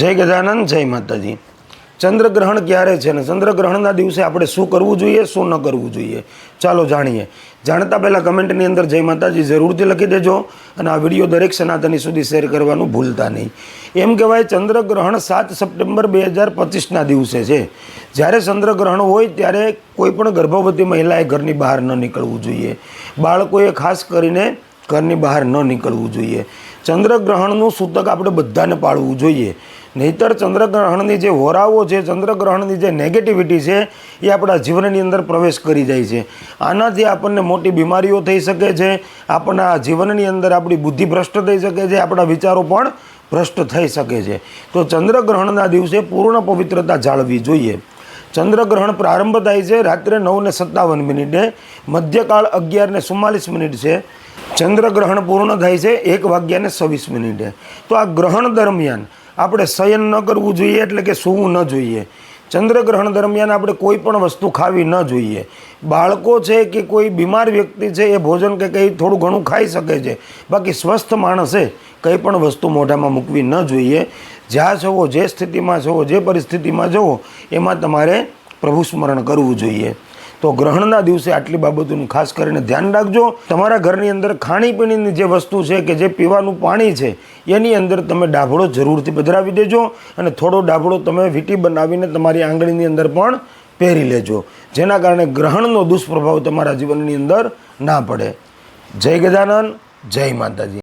જય ગજાનંદ જય માતાજી. ચંદ્રગ્રહણ ક્યારે છે ને? ચંદ્રગ્રહણના દિવસે આપણે શું કરવું જોઈએ, શું ન કરવું જોઈએ? ચાલો જાણીએ. જાણતા પહેલાં કમેન્ટની અંદર જય માતાજી જરૂરથી લખી દેજો અને આ વીડિયો દરેક સનાતની સુધી શેર કરવાનું ભૂલતા નહીં. એમ કહેવાય, ચંદ્રગ્રહણ સાત સપ્ટેમ્બર બે હજાર પચીસના દિવસે છે. જ્યારે ચંદ્રગ્રહણ હોય ત્યારે કોઈપણ ગર્ભવતી મહિલાએ ઘરની બહાર ન નીકળવું જોઈએ. બાળકોએ ખાસ કરીને ઘરની બહાર ન નીકળવું જોઈએ. ચંદ્રગ્રહણનું સૂતક આપણે બધાને પાળવું જોઈએ. નહીતર ચંદ્રગ્રહણની જે હોરાઓ છે, ચંદ્રગ્રહણની જે નેગેટિવિટી છે, એ આપણા જીવનની અંદર પ્રવેશ કરી જાય છે. આનાથી આપણને મોટી બીમારીઓ થઈ શકે છે, આપણા જીવનની અંદર આપણી બુદ્ધિ ભ્રષ્ટ થઈ શકે છે, આપણા વિચારો પણ ભ્રષ્ટ થઈ શકે છે. તો ચંદ્રગ્રહણના દિવસે પૂર્ણ પવિત્રતા જાળવી જોઈએ. ચંદ્રગ્રહણ પ્રારંભ થાય છે રાત્રે નવ ને સત્તાવન મિનિટે, મધ્યકાળ અગિયાર ને મિનિટ છે. ચંદ્રગ્રહણ પૂર્ણ થાય છે એક વાગ્યાને છવ્વીસ મિનિટે. તો આ ગ્રહણ દરમિયાન આપણે શયન ન કરવું જોઈએ એટલે કે સૂવું ન જોઈએ. ચંદ્રગ્રહણ દરમિયાન આપણે કોઈ પણ વસ્તુ ખાવી ન જોઈએ. બાળકો છે કે કોઈ બીમાર વ્યક્તિ છે એ ભોજન કે કંઈ થોડું ઘણું ખાઈ શકે છે. બાકી સ્વસ્થ માણસે કંઈ પણ વસ્તુ મોઢામાં મૂકવી ન જોઈએ. જ્યાં જવો જે સ્થિતિમાં જવો જે પરિસ્થિતિમાં જવો એમાં તમારે પ્રભુ સ્મરણ કરવું જોઈએ. તો ગ્રહણના દિવસે આટલી બાબતોનું ખાસ કરીને ધ્યાન રાખજો. તમારા ઘરની અંદર ખાણીપીણીની જે વસ્તુ છે કે જે પીવાનું પાણી છે, એની અંદર તમે ડાભડો જરૂરથી પધરાવી દેજો અને થોડો ડાભડો તમે વીટી બનાવીને તમારી આંગળીની અંદર પણ પહેરી લેજો. જેના કારણે ગ્રહણનો દુષ્પ્રભાવ તમારા જીવનની અંદર ના પડે. જય ગજાનન, જય માતાજી.